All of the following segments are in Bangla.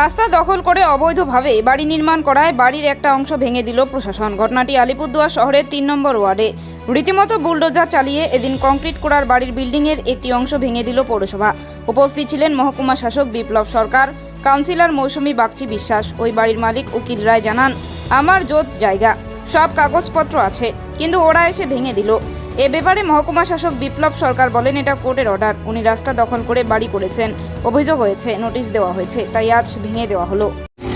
রাস্তা দখল করে অবৈধভাবে বাড়ি নির্মাণ করায় বাড়ির একটা অংশ ভেঙে দিল প্রশাসন। ঘটনাটি আলিপুরদুয়ার শহরের তিন নম্বর ওয়ার্ডে। রীতিমতো বুলডোজার চালিয়ে এদিন কংক্রিট করার বাড়ির বিল্ডিংয়ের একটি অংশ ভেঙে দিল পৌরসভা। উপস্থিত ছিলেন মহকুমা শাসক বিপ্লব সরকার, কাউন্সিলর মৌসুমী বাগচি বিশ্বাস। ওই বাড়ির মালিক উকিল রায় জানান, আমার জোত জায়গা, সব কাগজপত্র আছে, কিন্তু ওরা এসে ভেঙে দিল। এ ব্যাপারে মহকুমা শাসক বিপ্লব সরকার বলেন এটা কোর্টের অর্ডার। উনি রাস্তা দখল করে বাড়ি করেছেন। অভিযোগ হয়েছে নোটিশ দেওয়া হয়েছে তাই আজ ভেঙে দেওয়া হলো।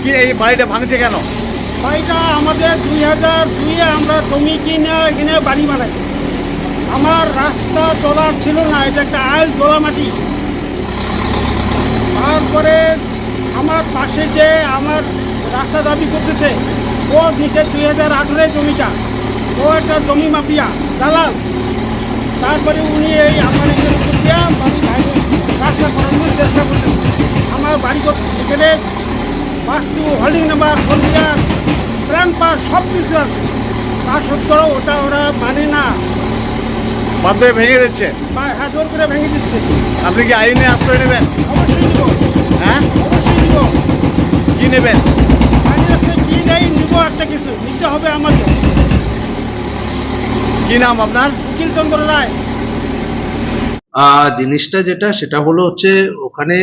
কি এই বাড়িটা ভাঙছে কেন? বাড়িটা আমাদের দুই হাজার দুইয়ে আমরা জমি কিনে এখানে বাড়ি বানাই। আমার রাস্তা চলার ছিল না এটা একটা আইল জোলা মাটি। তারপরে আমার পাশে যে আমার রাস্তা দাবি করতেছে ও নিচে দুই হাজার আঠেরো জমিটা। ও একটা জমি মাফিয়া দালাল। তারপরে উনি এই আমার বাড়ি ভাঙে রাস্তা করানোর চেষ্টা করতেছে। আমার বাড়ি করতে এখানে বাস্তু হোল্ডিং নাম্বার ফোনবিয়ার প্ল্যান পাস সব কিছু আছে। তা সত্ত্বেও ওটা ওরা মানে না। বাধ্য ভেঙে দিচ্ছে? বা হ্যাঁ জোর করে ভেঙে দিচ্ছে। আপনি কি আইনে আশ্রয় নেবেন? অবশ্যই নিব। হ্যাঁ? অবশ্যই নিব। কি নেবেন? আইন কি নেই নিব একটা কিছু। নিতে হবে আমাকে। কি নাম আপনার? উকিল চন্দ্র রায়। আহ, জিনিসটা যেটা সেটা হলো হচ্ছে ওখানে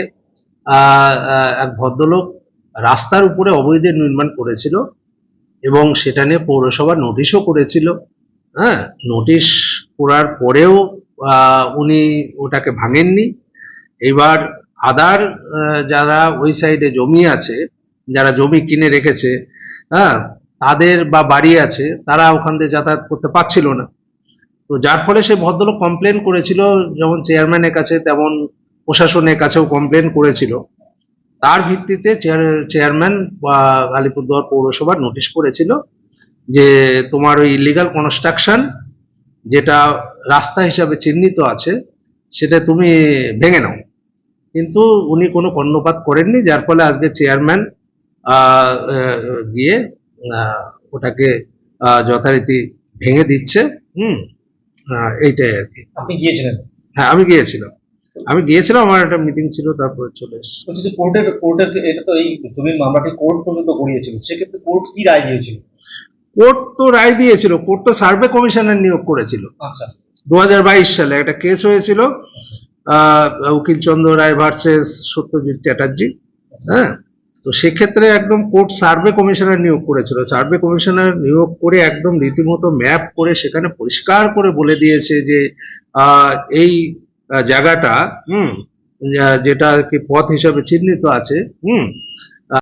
এক ভদ্রলোক রাস্তার উপরে অবৈধ নির্মাণ করেছিল এবং সেটা নিয়ে পৌরসভা নোটিশও করেছিল। হ্যাঁ নোটিশ করার পরেও আহ, উনি ওটাকে ভাঙেননি। এবার আদার যারা ওই সাইডে জমি আছে যারা জমি কিনে রেখেছে হ্যাঁ তাদের বা বাড়ি আছে তারা ওখান দিয়ে যাতায়াত করতে পারছিল না। তো যার ফলে সে ভদ্রলোক কমপ্লেন করেছিল যেমন চেয়ারম্যানের কাছে, তেমন প্রশাসনের কাছেও কমপ্লেন করেছিল। তার ভিত্তিতে চেয়ার- চেয়ারম্যান বা আলিপুরদুয়ার পৌরসভা নোটিশ করেছিল যে তোমার ওই ইলিগাল কনস্ট্রাকশন যেটা রাস্তা হিসাবে চিহ্নিত আছে, সেটা তুমি ভেঙে নাও। কিন্তু উনি কোনো কর্ণপাত করেননি, যার ফলে আজকে চেয়ারম্যান গিয়ে ওটাকে যথারীতি ভেঙে দিচ্ছে। হুম। এইটাই আর কি। আপনি গিয়েছিলেন? হ্যাঁ আমি গিয়েছিলাম। আমি গিয়েছিলাম আমার একটা মিটিং ছিল তারপরে চলে এসেছি। বলছি যে কোর্টের কোর্টের এটা তো এই জমির মামলাটি কোর্ট পর্যন্ত গড়িয়েছিল সেক্ষেত্রে কোর্ট কি রায় দিয়েছিল? কোর্ট তো রায় দিয়েছিল কোর্ট তো সার্ভে কমিশনার নিয়োগ করেছিল। আচ্ছা। দু হাজার বাইশ সালে একটা কেস হয়েছিল আহ, উকিল চন্দ্র রায় ভার্সেস সত্যজিৎ চ্যাটার্জি হ্যাঁ? তো সেক্ষেত্রে একদম কোর্ট সার্ভে কমিশনার নিয়োগ করেছিল। সার্ভে কমিশনার নিয়োগ করে একদম রীতিমতো ম্যাপ করে সেখানে পরিষ্কার করে বলে দিয়েছে যে এই জায়গাটা, হুম যেটা কি পথ হিসাবে চিহ্নিত আছে, হুম